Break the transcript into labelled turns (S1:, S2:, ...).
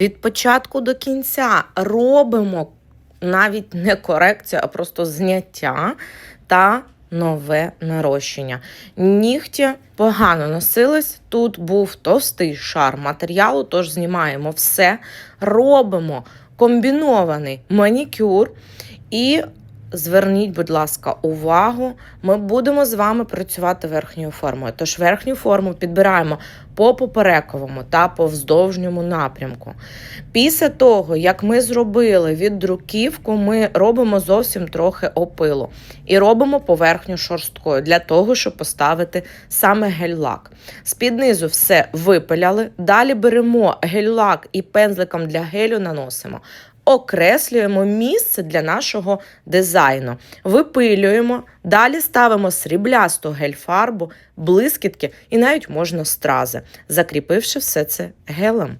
S1: Від початку до кінця робимо навіть не корекцію, а просто зняття та нове нарощення. Нігті погано носились. Тут був товстий шар матеріалу, тож знімаємо все, робимо комбінований манікюр і. Зверніть, будь ласка, увагу. Ми будемо з вами працювати верхньою формою. Тож верхню форму підбираємо по поперековому та по вздовжньому напрямку. Після того, як ми зробили віддруківку, ми робимо зовсім трохи опилу і робимо поверхню шорсткою для того, щоб поставити саме гель-лак. Низу все випиляли. Далі беремо гель-лак і пензликом для гелю наносимо. Окреслюємо місце для нашого дизайну, випилюємо, далі ставимо сріблясту гель-фарбу, блискітки і навіть можна стрази, закріпивши все це гелем.